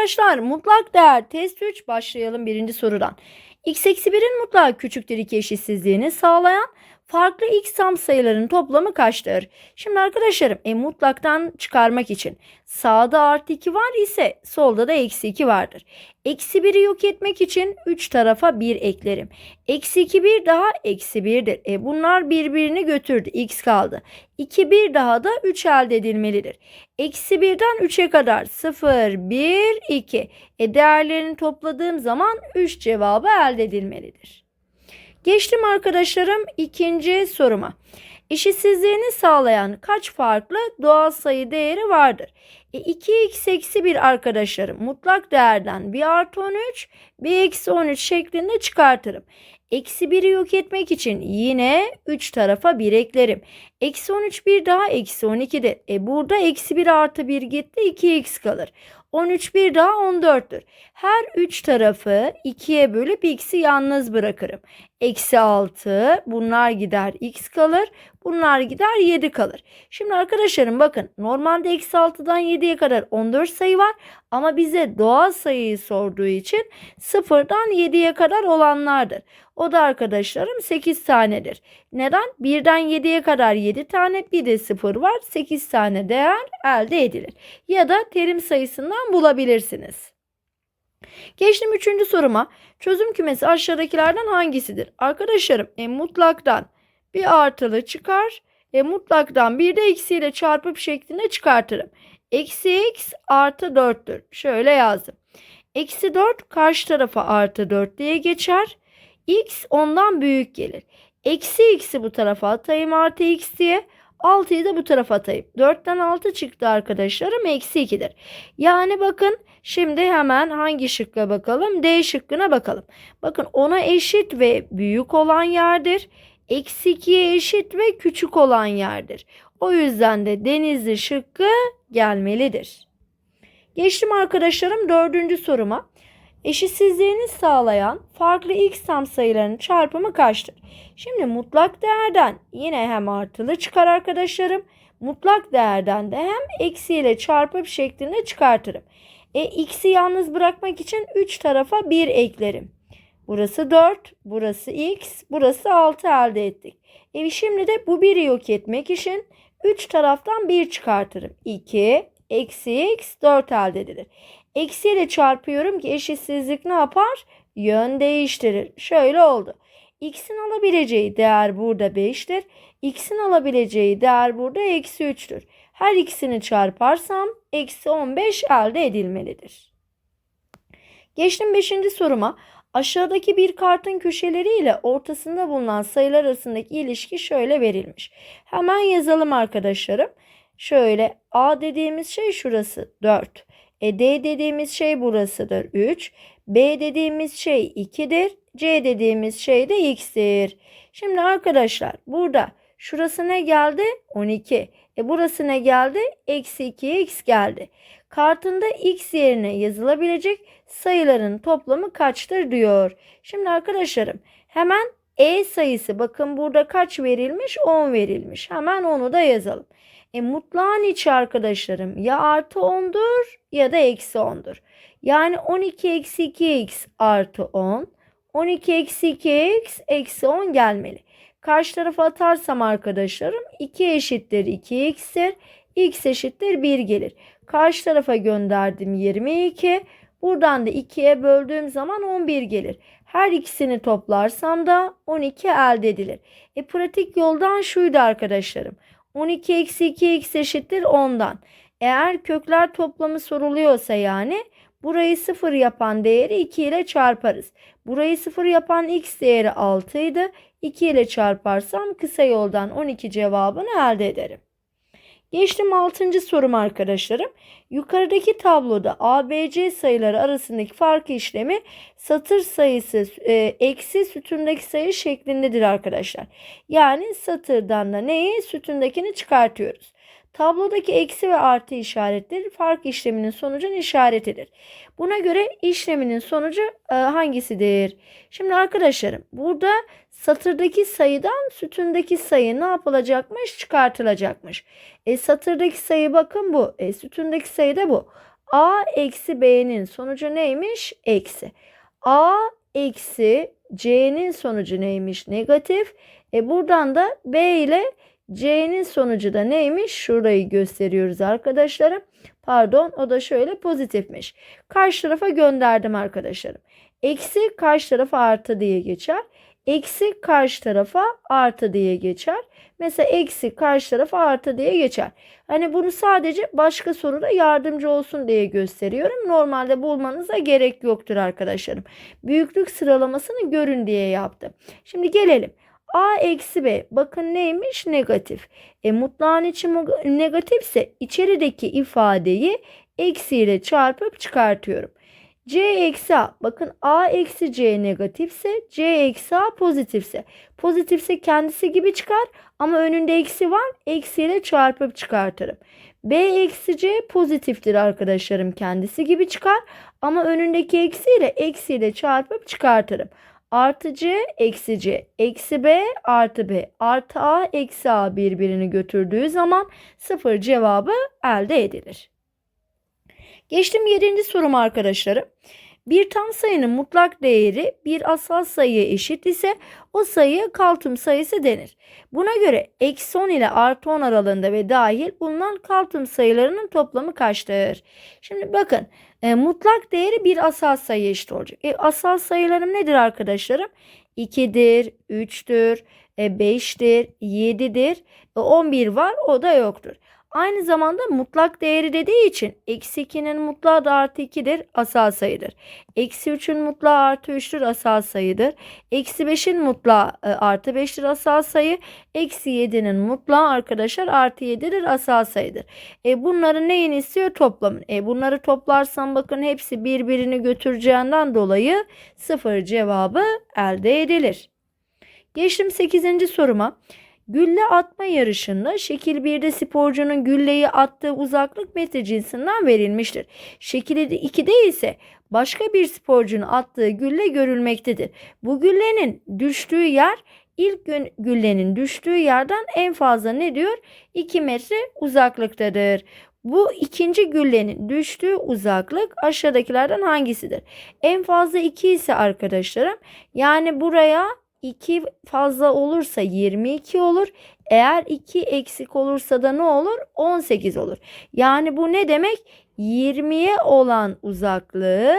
arkadaşlar mutlak değer test 3 başlayalım birinci sorudan. x eksi 1'in mutlak küçüktür 2 eşitsizliğini sağlayan farklı x tam sayıların toplamı kaçtır? Şimdi arkadaşlarım e, mutlaktan çıkarmak için sağda artı 2 var ise solda da eksi 2 vardır. Eksi 1'i yok etmek için 3 tarafa 1 eklerim. Eksi 2 1 daha eksi 1'dir. E, bunlar birbirini götürdü. x kaldı. 2 1 daha da 3 elde edilmelidir. Eksi 1'den 3'e kadar 0, 1, 2. E, değerlerini topladığım zaman 3 cevabı elde edilmelidir. Geçtim arkadaşlarım ikinci soruma. Eşitsizliğini sağlayan kaç farklı doğal sayı değeri vardır? E, 2x eksi 1 arkadaşlarım mutlak değerden 1 artı 13, 1 eksi 13 şeklinde çıkartırım. Eksi 1'i yok etmek için yine 3 tarafa 1 eklerim. Eksi 13 bir daha eksi 12'dir. E burada eksi 1 artı 1 gitti 2x kalır. 13 bir daha 14'tür. Her 3 tarafı 2'ye bölüp x'i yalnız bırakırım. Eksi 6 bunlar gider x kalır. Bunlar gider 7 kalır. Şimdi arkadaşlarım bakın normalde eksi 6'dan 7'ye kadar 14 sayı var. Ama bize doğal sayıyı sorduğu için 0'dan 7'ye kadar olanlardır. O da arkadaşlarım 8 tanedir. Neden? 1'den 7'ye kadar 7 tane bir de 0 var. 8 tane değer elde edilir. Ya da terim sayısından bulabilirsiniz. Geçtim üçüncü soruma. Çözüm kümesi aşağıdakilerden hangisidir? Arkadaşlarım e, mutlaktan bir artılı çıkar. E, mutlaktan bir de eksiyle çarpıp şeklinde çıkartırım. Eksi x artı 4'tür. Şöyle yazdım. Eksi 4 karşı tarafa artı 4 diye geçer. x ondan büyük gelir. Eksi x'i bu tarafa atayım artı x diye. 6'yı da bu tarafa atayım. 4'ten 6 çıktı arkadaşlarım. Eksi 2'dir. Yani bakın şimdi hemen hangi şıkka bakalım? D şıkkına bakalım. Bakın ona eşit ve büyük olan yerdir. Eksi 2'ye eşit ve küçük olan yerdir. O yüzden de denizli şıkkı gelmelidir. Geçtim arkadaşlarım dördüncü soruma. Eşitsizliğini sağlayan farklı x tam sayılarının çarpımı kaçtır? Şimdi mutlak değerden yine hem artılı çıkar arkadaşlarım. Mutlak değerden de hem eksiyle çarpıp şeklinde çıkartırım. E, x'i yalnız bırakmak için 3 tarafa 1 eklerim. Burası 4, burası x, burası 6 elde ettik. E şimdi de bu 1'i yok etmek için 3 taraftan 1 çıkartırım. 2, eksi x 4 elde edilir. Eksiyle çarpıyorum ki eşitsizlik ne yapar? Yön değiştirir. Şöyle oldu. X'in alabileceği değer burada 5'tir. X'in alabileceği değer burada eksi 3'tür. Her ikisini çarparsam eksi 15 elde edilmelidir. Geçtim 5. soruma. Aşağıdaki bir kartın köşeleriyle ortasında bulunan sayılar arasındaki ilişki şöyle verilmiş. Hemen yazalım arkadaşlarım. Şöyle A dediğimiz şey şurası 4. E, D dediğimiz şey burasıdır 3. B dediğimiz şey 2'dir. C dediğimiz şey de x'tir. Şimdi arkadaşlar burada şurası ne geldi? 12. E burası ne geldi? Eksi 2x geldi. Kartında x yerine yazılabilecek sayıların toplamı kaçtır diyor. Şimdi arkadaşlarım hemen e sayısı bakın burada kaç verilmiş? 10 verilmiş. Hemen onu da yazalım. E mutlağın içi arkadaşlarım ya artı 10'dur ya da eksi 10'dur. Yani 12 eksi 2x artı 10. 12 eksi 2x eksi 10 gelmeli. Karşı tarafa atarsam arkadaşlarım 2 eşittir 2x'tir. x eşittir 1 gelir. Karşı tarafa gönderdim 22. Buradan da 2'ye böldüğüm zaman 11 gelir. Her ikisini toplarsam da 12 elde edilir. E pratik yoldan şuydu arkadaşlarım. 12 eksi 2x eşittir 10'dan. Eğer kökler toplamı soruluyorsa yani burayı 0 yapan değeri 2 ile çarparız. Burayı 0 yapan x değeri 6 idi. 2 ile çarparsam kısa yoldan 12 cevabını elde ederim. Geçtim 6. sorum arkadaşlarım. Yukarıdaki tabloda ABC sayıları arasındaki fark işlemi satır sayısı e, eksi sütundaki sayı şeklindedir arkadaşlar. Yani satırdan da neyi? Sütundakini çıkartıyoruz. Tablodaki eksi ve artı işaretleri fark işleminin sonucun işaretidir. Buna göre işleminin sonucu e, hangisidir? Şimdi arkadaşlarım burada satırdaki sayıdan sütundaki sayı ne yapılacakmış? Çıkartılacakmış. E, satırdaki sayı bakın bu. E, sütundaki sayı da bu. A eksi B'nin sonucu neymiş? Eksi. A eksi C'nin sonucu neymiş? Negatif. E buradan da B ile C'nin sonucu da neymiş? Şurayı gösteriyoruz arkadaşlarım. Pardon o da şöyle pozitifmiş. Karşı tarafa gönderdim arkadaşlarım. Eksi karşı tarafa artı diye geçer. Eksi karşı tarafa artı diye geçer. Mesela eksi karşı tarafa artı diye geçer. Hani bunu sadece başka soruda yardımcı olsun diye gösteriyorum. Normalde bulmanıza gerek yoktur arkadaşlarım. Büyüklük sıralamasını görün diye yaptım. Şimdi gelelim. A eksi B bakın neymiş negatif. E mutlağın içi negatifse içerideki ifadeyi eksiyle çarpıp çıkartıyorum. C eksi A bakın A eksi C negatifse C eksi A pozitifse. Pozitifse kendisi gibi çıkar ama önünde eksi var eksiyle çarpıp çıkartırım. B eksi C pozitiftir arkadaşlarım kendisi gibi çıkar ama önündeki eksiyle eksiyle çarpıp çıkartırım artı C eksi C eksi B artı B artı A eksi A birbirini götürdüğü zaman sıfır cevabı elde edilir. Geçtim 7. sorum arkadaşlarım. Bir tam sayının mutlak değeri bir asal sayıya eşit ise o sayıya kaltım sayısı denir. Buna göre eksi 10 ile artı 10 aralığında ve dahil bulunan kaltım sayılarının toplamı kaçtır? Şimdi bakın e, mutlak değeri bir asal sayı eşit olacak. E, asal sayılarım nedir arkadaşlarım? 2'dir, 3'tür, e, 5'tir, 7'dir, e, 11 var o da yoktur. Aynı zamanda mutlak değeri dediği için eksi 2'nin mutlağı da artı 2'dir asal sayıdır. Eksi 3'ün mutlağı artı 3'tür asal sayıdır. Eksi 5'in mutlağı e, artı 5'tir asal sayı. Eksi 7'nin mutlağı arkadaşlar artı 7'dir asal sayıdır. E bunların neyini istiyor? Toplamın. E bunları toplarsam bakın hepsi birbirini götüreceğinden dolayı sıfır cevabı elde edilir. Geçtim 8. soruma. Gülle atma yarışında şekil 1'de sporcunun gülleyi attığı uzaklık metre cinsinden verilmiştir. Şekil 2'de ise başka bir sporcunun attığı gülle görülmektedir. Bu güllenin düştüğü yer ilk güllenin düştüğü yerden en fazla ne diyor? 2 metre uzaklıktadır. Bu ikinci güllenin düştüğü uzaklık aşağıdakilerden hangisidir? En fazla 2 ise arkadaşlarım yani buraya 2 fazla olursa 22 olur. Eğer 2 eksik olursa da ne olur? 18 olur. Yani bu ne demek? 20'ye olan uzaklığı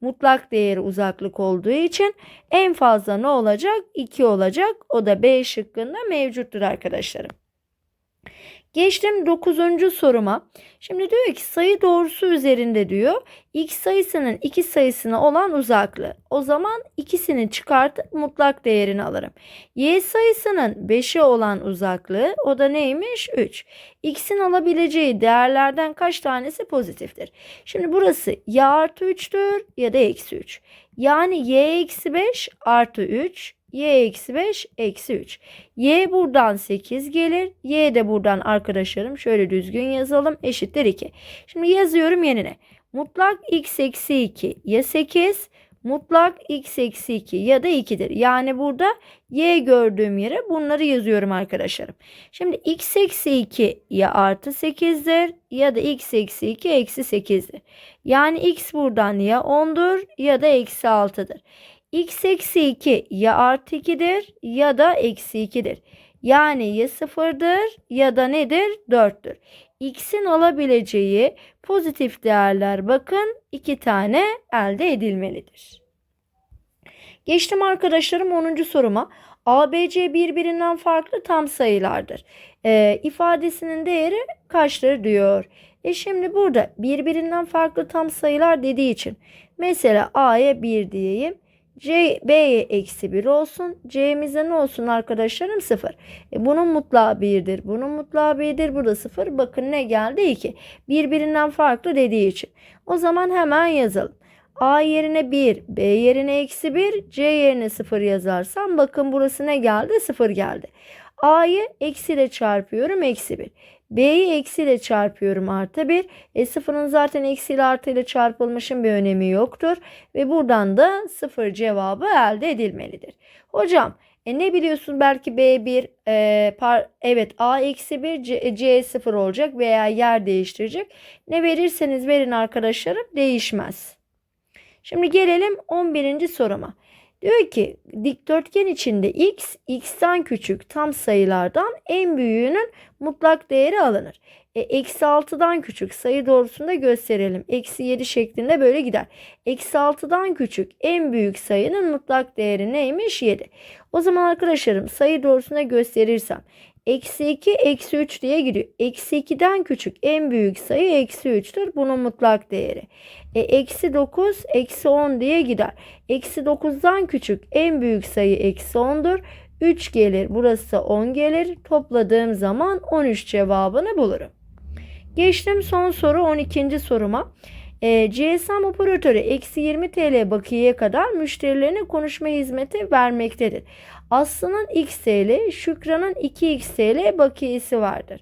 mutlak değeri uzaklık olduğu için en fazla ne olacak? 2 olacak. O da B şıkkında mevcuttur arkadaşlarım. Geçtim 9. soruma. Şimdi diyor ki sayı doğrusu üzerinde diyor. X sayısının iki sayısına olan uzaklığı. O zaman ikisini çıkartıp mutlak değerini alırım. Y sayısının 5'e olan uzaklığı o da neymiş? 3. X'in alabileceği değerlerden kaç tanesi pozitiftir? Şimdi burası ya artı 3'tür ya da eksi 3. Yani y eksi 5 artı 3 y eksi 5 eksi 3. Y buradan 8 gelir. Y de buradan arkadaşlarım şöyle düzgün yazalım. Eşittir 2. Şimdi yazıyorum yenine. Mutlak x eksi 2 ya 8 mutlak x eksi 2 ya da 2'dir. Yani burada y gördüğüm yere bunları yazıyorum arkadaşlarım. Şimdi x eksi 2 ya artı 8'dir ya da x eksi 2 eksi 8'dir. Yani x buradan ya 10'dur ya da eksi 6'dır x eksi 2 ya artı 2'dir ya da eksi 2'dir. Yani ya sıfırdır ya da nedir? 4'tür. X'in alabileceği pozitif değerler bakın iki tane elde edilmelidir. Geçtim arkadaşlarım 10. soruma. ABC birbirinden farklı tam sayılardır. E, ifadesinin değeri kaçtır diyor. E şimdi burada birbirinden farklı tam sayılar dediği için mesela A'ya 1 diyeyim. C, B'ye eksi 1 olsun. C'mize ne olsun arkadaşlarım? 0. E bunun mutlağı 1'dir. Bunun mutlağı 1'dir. Burada 0. Bakın ne geldi? 2. Birbirinden farklı dediği için. O zaman hemen yazalım. A yerine 1, B yerine eksi 1, C yerine 0 yazarsam bakın burası ne geldi? 0 geldi. A'yı eksiyle çarpıyorum eksi 1. B'yi eksiyle çarpıyorum artı 1. E sıfırın zaten eksiyle artıyla çarpılmışın bir önemi yoktur. Ve buradan da sıfır cevabı elde edilmelidir. Hocam E ne biliyorsun belki B1 e, par, evet A eksi 1 C, C0 olacak veya yer değiştirecek. Ne verirseniz verin arkadaşlarım değişmez. Şimdi gelelim 11. soruma. Diyor ki dikdörtgen içinde x, x'ten küçük tam sayılardan en büyüğünün mutlak değeri alınır. E, eksi 6'dan küçük sayı doğrusunda gösterelim. Eksi 7 şeklinde böyle gider. Eksi 6'dan küçük en büyük sayının mutlak değeri neymiş? 7. O zaman arkadaşlarım sayı doğrusunda gösterirsem eksi 2 eksi 3 diye gidiyor. Eksi 2'den küçük en büyük sayı eksi 3'tür. Bunun mutlak değeri. E, eksi 9 eksi 10 diye gider. Eksi 9'dan küçük en büyük sayı eksi 10'dur. 3 gelir burası 10 gelir. Topladığım zaman 13 cevabını bulurum. Geçtim son soru 12. soruma. E, GSM operatörü eksi 20 TL bakiyeye kadar müşterilerine konuşma hizmeti vermektedir. Aslı'nın X TL, Şükran'ın 2X TL bakiyesi vardır.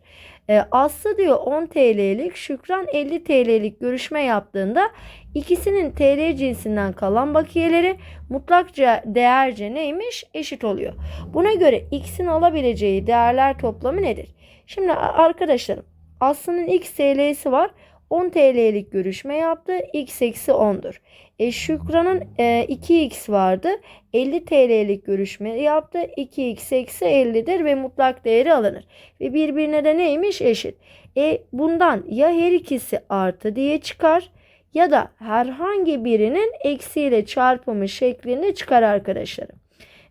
E, Aslı diyor 10 TL'lik, Şükran 50 TL'lik görüşme yaptığında ikisinin TL cinsinden kalan bakiyeleri mutlakça değerce neymiş? Eşit oluyor. Buna göre X'in alabileceği değerler toplamı nedir? Şimdi arkadaşlarım Aslı'nın X TL'si var. 10 TL'lik görüşme yaptı. X eksi 10'dur. E, Şükran'ın e, 2X vardı. 50 TL'lik görüşme yaptı. 2X eksi 50'dir ve mutlak değeri alınır. Ve birbirine de neymiş? Eşit. E, bundan ya her ikisi artı diye çıkar ya da herhangi birinin eksiyle çarpımı şeklinde çıkar arkadaşlarım.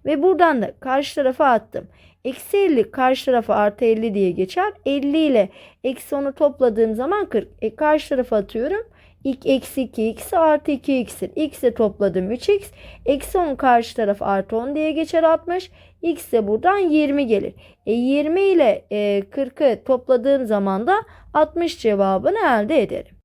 Ve buradan da karşı tarafa attım. Eksi 50 karşı tarafa artı 50 diye geçer. 50 ile eksi 10'u topladığım zaman 40. E karşı tarafa atıyorum. İlk eksi 2 x artı 2 x'tir. X'e topladım 3x. Eksi 10 karşı taraf artı 10 diye geçer 60. X de buradan 20 gelir. E 20 ile e, 40'ı topladığım zaman da 60 cevabını elde ederim.